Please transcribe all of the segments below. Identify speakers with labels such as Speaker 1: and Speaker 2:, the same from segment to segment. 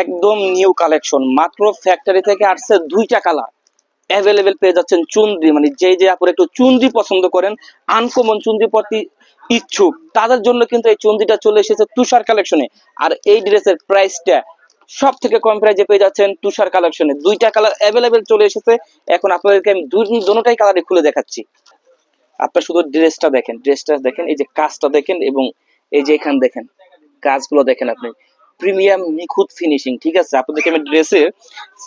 Speaker 1: একদম new collection মাত্র factory থেকে আসছে দুইটা কালার অ্যাভেলেবেল পেয়ে যাচ্ছেন চুন্দ্রি মানে যে যে আপুর একটু চুন্দ্রি পছন্দ করেন আনকমন চুন্দ্রি প্রতি ইচ্ছুক, তাদের জন্য কিন্তু এই চুন্দ্রিটা চলে এসেছে তুষার কালেকশনে আর এই ড্রেসের প্রাইসটা সব থেকে কম প্রাইজে পেয়ে যাচ্ছেন তুষার কালেকশনে দুইটা কালার অ্যাভেলেবেল চলে এসেছে, এখন আপনাদেরকে আমি দুই দুটোটাই কালারে খুলে দেখাচ্ছি। আপনার শুধু ড্রেসটা দেখেন ড্রেসটা দেখেন, এই যে কাজটা দেখেন এবং এই যে এখান দেখেন, কাজগুলো দেখেন আপনি। প্রিমিয়াম নিখুঁত ফিনিশিং ঠিক আছে? আপনাদেরকে আমি ড্রেসের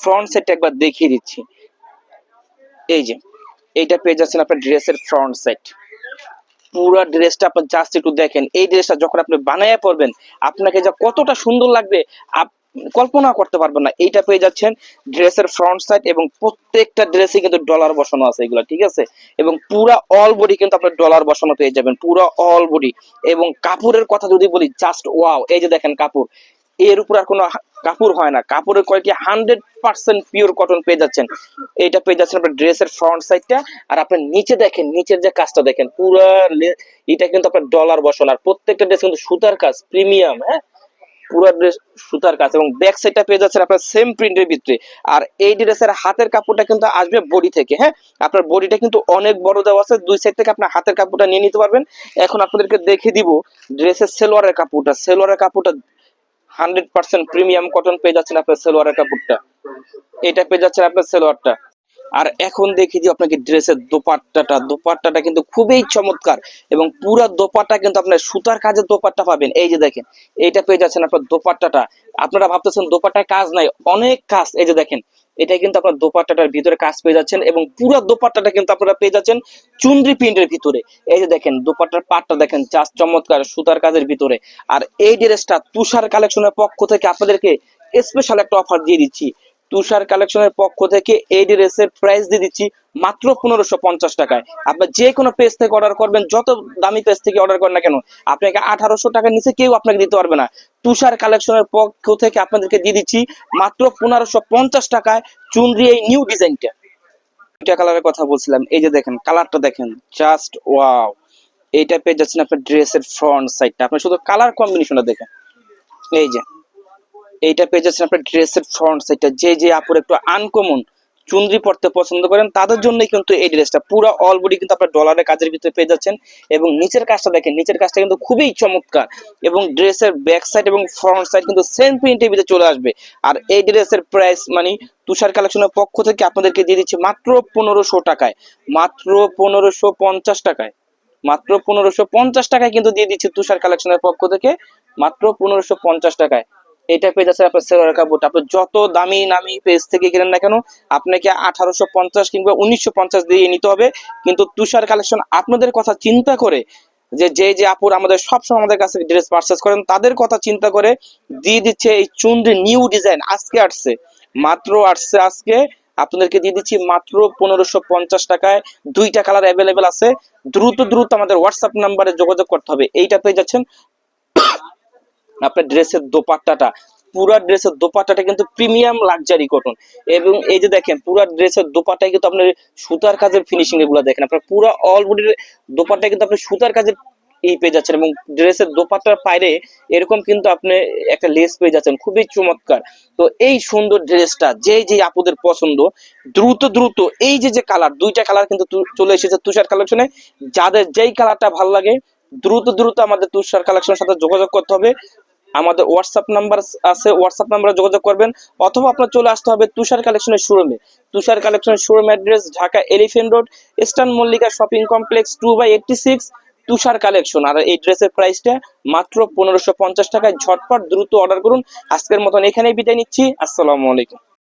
Speaker 1: ফ্রন্ট সেটটা একবার দেখিয়ে দিচ্ছি। এই যে, এইটা পেয়ে যাচ্ছেন আপনার ড্রেসের ফ্রন্ট সেট পুরো ড্রেসটা আপনার জাস্ট একটু দেখেন। এই ড্রেসটা যখন আপনি বানায় পড়বেন আপনাকে যা কতটা সুন্দর লাগবে কল্পনা করতে পারবেন না। এইটা পেয়ে যাচ্ছেন ড্রেসের ফ্রন্ট সাইড এবং প্রত্যেকটা ড্রেসে কিন্তু ডলার বসানো আছে এগুলো, ঠিক আছে? এবং পুরা অল বডি কিন্তু আপনার ডলার বসানো পেয়ে যাবেন। পুরা অল বডি এবং কাপড়ের কথা যদি বলি জাস্ট ওয়াও এই যে দেখেন কাপড়। এর উপর আর কোনো কাপড় হয় না। কাপড়ের quality hundred percent pure cotton পেয়ে যাচ্ছেন। এইটা পেয়ে যাচ্ছেন আপনার ড্রেসের ফ্রন্ট সাইডটা আর আপনি নিচে দেখেন, নিচের যে কাজটা দেখেন, পুরা এটা কিন্তু আপনার ডলার বসানো আর প্রত্যেকটা ড্রেস কিন্তু সুতার কাজ প্রিমিয়াম হ্যাঁ? পুরো ড্রেস সুতার কাজ। এবং ব্যাক সাইডটা পেয়ে যাচ্ছেন আপনার সেম প্রিন্টের ভিতরে। আর এই ড্রেসের হাতের কাপড়টা কিন্তু আসবে বডি থেকে হ্যাঁ? আপনার বডিটা কিন্তু অনেক বড় দেওয়া আছে। দুই সাইড থেকে আপনার হাতের কাপড়টা নিয়ে নিতে পারবেন। এখন আপনাদেরকে দেখে দিব ড্রেসের সেলোয়ারের কাপড়টা। সেলোয়ারের কাপড়টা হান্ড্রেড পার্সেন্ট প্রিমিয়াম কটন পেয়ে যাচ্ছেন আপনার সেলোয়ারের কাপড়টা। এটা পেয়ে যাচ্ছেন আপনার সেলোয়ারটা। আর এখন দেখি যে আপনাকে ড্রেসের দোপাট্টাটা। দোপাট্টাটা কিন্তু খুবই চমৎকার এবং পুরা দোপাট্টা কিন্তু আপনার সুতার কাজের দোপাট্টা পাবেন। এই যে দেখেন, এইটা পেয়ে যাচ্ছেন আপনার দোপাট্টাটা। আপনারা ভাবতেছেন দোপাট্টায় কাজ নাই, অনেক কাজ। এই যে দেখেন এটা কিন্তু আপনার দোপাট্টাটার ভিতরে কাজ পেয়ে যাচ্ছেন এবং পুরো দোপাট্টাটা কিন্তু আপনারা পেয়ে যাচ্ছেন চুন্দ্রি প্রিন্টের ভিতরে। এই যে দেখেন, দোপাট্টার পাটটা দেখেন চাষ চমৎকার সুতার কাজের ভিতরে। আর এই ড্রেসটা তুষার কালেকশনের পক্ষ থেকে আপনাদেরকে স্পেশাল একটা অফার দিয়ে দিচ্ছি। তুষার কালেকশনের পক্ষ থেকে এই ড্রেসের প্রাইস দিয়ে দিচ্ছি মাত্র পনেরোশো পঞ্চাশ টাকায়। আপনার যে কোনো পেজ থেকে অর্ডার করবেন, যত দামি পেজ থেকে অর্ডার করেন না কেন, আপনাকে আঠারোশো টাকার নিচে কেউ আপনাকে দিতে পারবে না। তুষার কালেকশনের পক্ষ থেকে আপনাদেরকে দিয়ে দিচ্ছি মাত্র পনেরোশো পঞ্চাশ টাকায় চুনরি এই নিউ ডিজাইনটা দুইটা কালারের কথা বলছিলাম, এই যে দেখেন কালারটা দেখেন জাস্ট ওয়াও এইটা পেয়ে যাচ্ছেন আপনার ড্রেসের ফ্রন্ট সাইডটা আপনি শুধু কালার কম্বিনেশনটা দেখেন। এই যে এইটা পেয়ে যাচ্ছেন আপনার ড্রেসের ফ্রন্ট সাইডটা যে যে আপুর একটু আনকমন চুন্দ্রি পড়তে পছন্দ করেন, তাদের জন্যই কিন্তু এই ড্রেসটা। পুরো অল বডি কিন্তু আপনার ডলারের কাজের ভিতরে পেয়ে যাচ্ছেন। এবং নিচের কাজটা দেখেন, নিচের কাজটা কিন্তু খুবই চমৎকার। এবং ড্রেসের ব্যাক সাইড এবং ফ্রন্ট সাইড কিন্তু সেম প্রিন্টের ভিতরে চলে আসবে। আর এই ড্রেসের প্রাইস মানে তুষার কালেকশনের পক্ষ থেকে আপনাদেরকে দিয়ে দিচ্ছে মাত্র পনেরোশো টাকায়। মাত্র পনেরোশো পঞ্চাশ টাকায়। মাত্র পনেরোশো পঞ্চাশ টাকায় কিন্তু দিয়ে দিচ্ছে তুষার কালেকশনের পক্ষ থেকে। মাত্র পনেরোশো পঞ্চাশ টাকায়। এটা পেয়ে যাচ্ছে আপনার সেলোয়ার কাপড় আপনি যত দামি নামি পেজ থেকে কিনেন না কেন, আপনাকে আঠারোশো পঞ্চাশ কিংবা উনিশশো পঞ্চাশ দিয়ে নিতে হবে। কিন্তু তুষার কালেকশন আপনাদের কথা চিন্তা করে যে যে যে আপুর আমাদের সবসময় আমাদের কাছে ড্রেস পারচেস করেন, তাদের কথা চিন্তা করে দিয়ে দিচ্ছে এই চুন্দ্রি নিউ ডিজাইন আজকে আসছে। মাত্র আসছে আজকে। আপনাদেরকে দিয়ে দিচ্ছি মাত্র পনেরোশো পঞ্চাশ টাকায়। দুইটা কালার অ্যাভেলেবেল আছে। দ্রুত দ্রুত আমাদের হোয়াটসঅ্যাপ নাম্বারে যোগাযোগ করতে হবে। এইটা পেয়ে যাচ্ছেন আপনার ড্রেসের দোপাট্টাটা। পুরা ড্রেসের দোপাট্টাটা কিন্তু প্রিমিয়াম লাক্সারি কটন। এবং এই যে দেখেন, পুরা ড্রেসের দোপাট্টায় কিন্তু আপনার সুতার কাজের ফিনিশিং এগুলো দেখেন। আপনার পুরো অল বডির দোপাট্টায় কিন্তু আপনি সুতার কাজের এই পেয়ে যাচ্ছেন এবং ড্রেসের দোপাট্টার পায়রে এরকম কিন্তু আপনি একটা লেস পেয়ে যাচ্ছেন। খুবই চমৎকার। তো এই সুন্দর ড্রেসটা যে যে আপুদের পছন্দ, দ্রুত দ্রুত এই যে যে কালার দুইটা কালার কিন্তু চলে এসেছে তুষার কালেকশনে যাদের যেই কালারটা ভালো লাগে, দ্রুত দ্রুত আমাদের তুষার কালেকশনের সাথে যোগাযোগ করতে হবে। আমাদের হোয়াটসঅ্যাপ নাম্বার আছে হোয়াটসঅ্যাপ নাম্বারে যোগাযোগ করবেন, অথবা আপনার চলে আসতে হবে তুষার কালেকশনের শোরুমে তুষার কালেকশনের showroom address Dhaka elephant road eastern Mallika shopping complex two by eighty six Tushar collection আর এই ড্রেসের প্রাইসটা মাত্র পনেরোশো পঞ্চাশ টাকায় ঝটপট দ্রুত অর্ডার করুন। আজকের মতন এখানেই বিদায় নিচ্ছি। আসসালামু আলাইকুম।